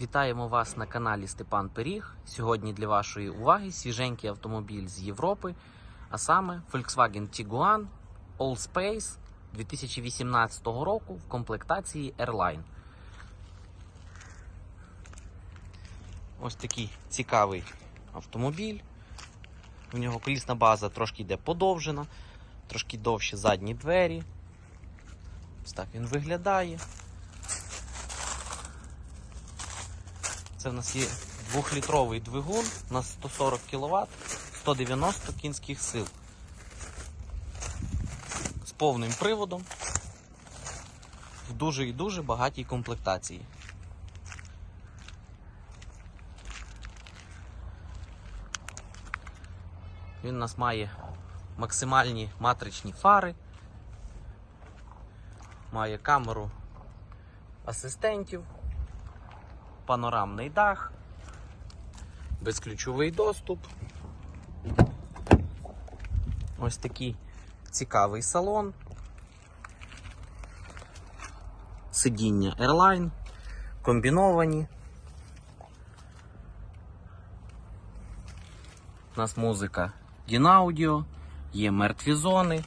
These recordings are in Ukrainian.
Вітаємо вас на каналі Степан Пиріг. Сьогодні для вашої уваги свіженький автомобіль з Європи, а саме Volkswagen Tiguan All Space 2018 року в комплектації Airline. Ось такий цікавий автомобіль. У нього колісна база трошки йде подовжена, трошки довші задні двері. Ось так він виглядає. Це в нас є двохлітровий двигун на 140 кВт, 190 кінських сил. З повним приводом в дуже і дуже багатій комплектації. Він у нас має максимальні матричні фари, має камеру асистентів панорамний дах, безключовий доступ. Ось такий цікавий салон. Сидіння Airline, комбіновані. У нас музика Dinaudeo, є мертві зони,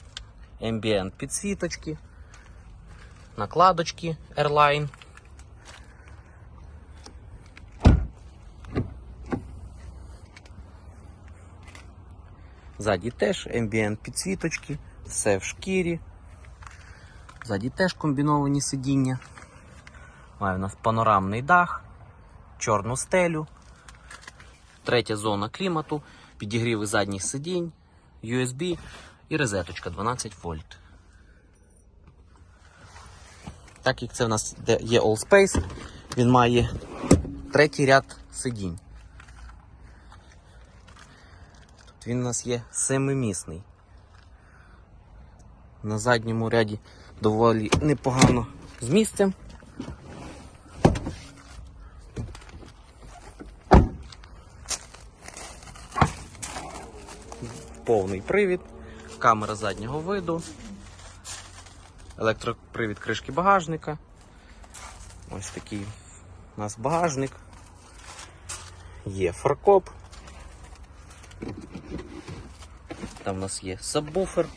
ambient підсвіточки, накладочки Airline. Ззаді теж ambient підсвіточки, все в шкірі. Ззаді теж комбіновані сидіння. Має у нас панорамний дах, чорну стелю, третя зона клімату, підігріви задніх сидінь, USB і розеточка 12 вольт. Так як це в нас є All Space, він має третій ряд сидінь. Він у нас є семимісний. На задньому ряді доволі непогано з місцем. Повний привід, камера заднього виду, електропривід кришки багажника. Ось такий у нас багажник. Є фаркоп. Там у нас є сабвуфер.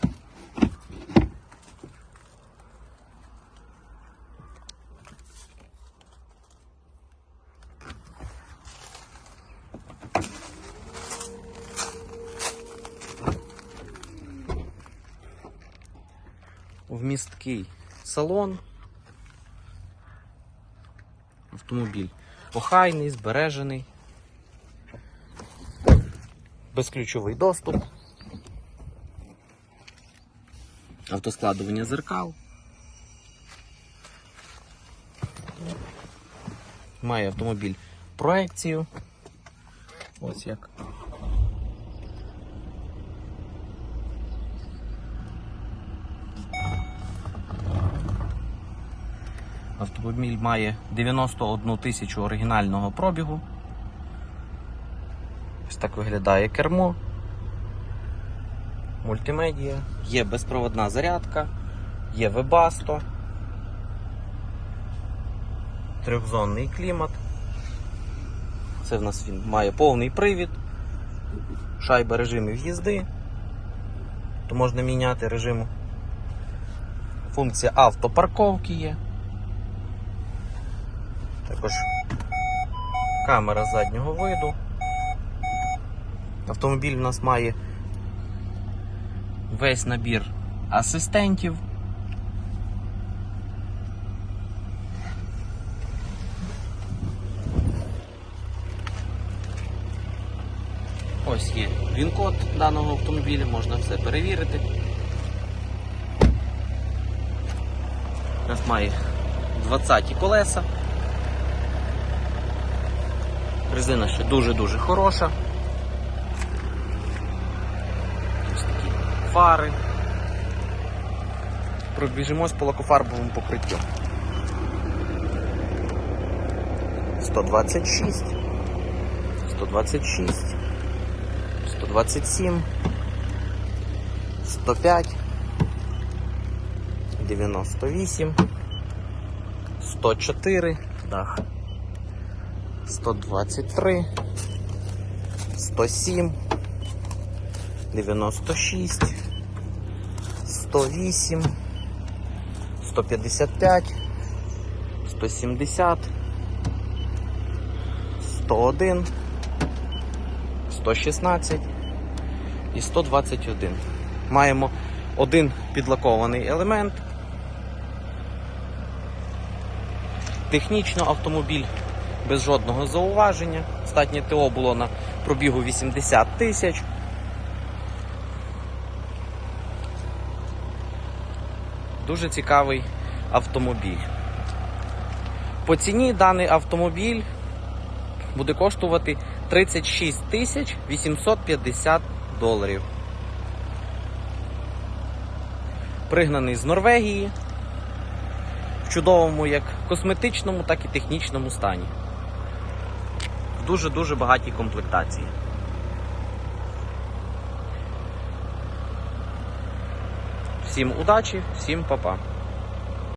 Вмісткий салон. Автомобіль охайний, збережений. Безключовий доступ. Автоскладування зеркал. Має автомобіль проекцію. Ось як. Автомобіль має 91 тисячу оригінального пробігу. Ось так виглядає кермо. Мультимедія, є безпроводна зарядка, є вебасто, трьохзонний клімат. Це в нас він має повний привід, шайба режимів їзди, то можна міняти режиму. Функція автопарковки є. Також камера заднього виду. Автомобіль у нас має весь набір асистентів. Ось є він-код даного автомобіля, можна все перевірити. У нас має 20 колеса. Резина ще дуже-дуже хороша. Ось такі фари. Пробіжимось по лакофарбовому покриттю. 126, 126, 127, 105, 98, 104, дах. 123, 107, 96, 108, 155, 170, 101, 116 і 121. Маємо один підлакований елемент. Технічно автомобіль без жодного зауваження. Статнє ТО було на пробігу 80 тисяч. Дуже цікавий автомобіль. По ціні даний автомобіль буде коштувати 36 тисяч 850 доларів. Пригнаний з Норвегії в чудовому як косметичному, так і технічному стані. В дуже-дуже багатій комплектації. Всім удачі, всім па-па.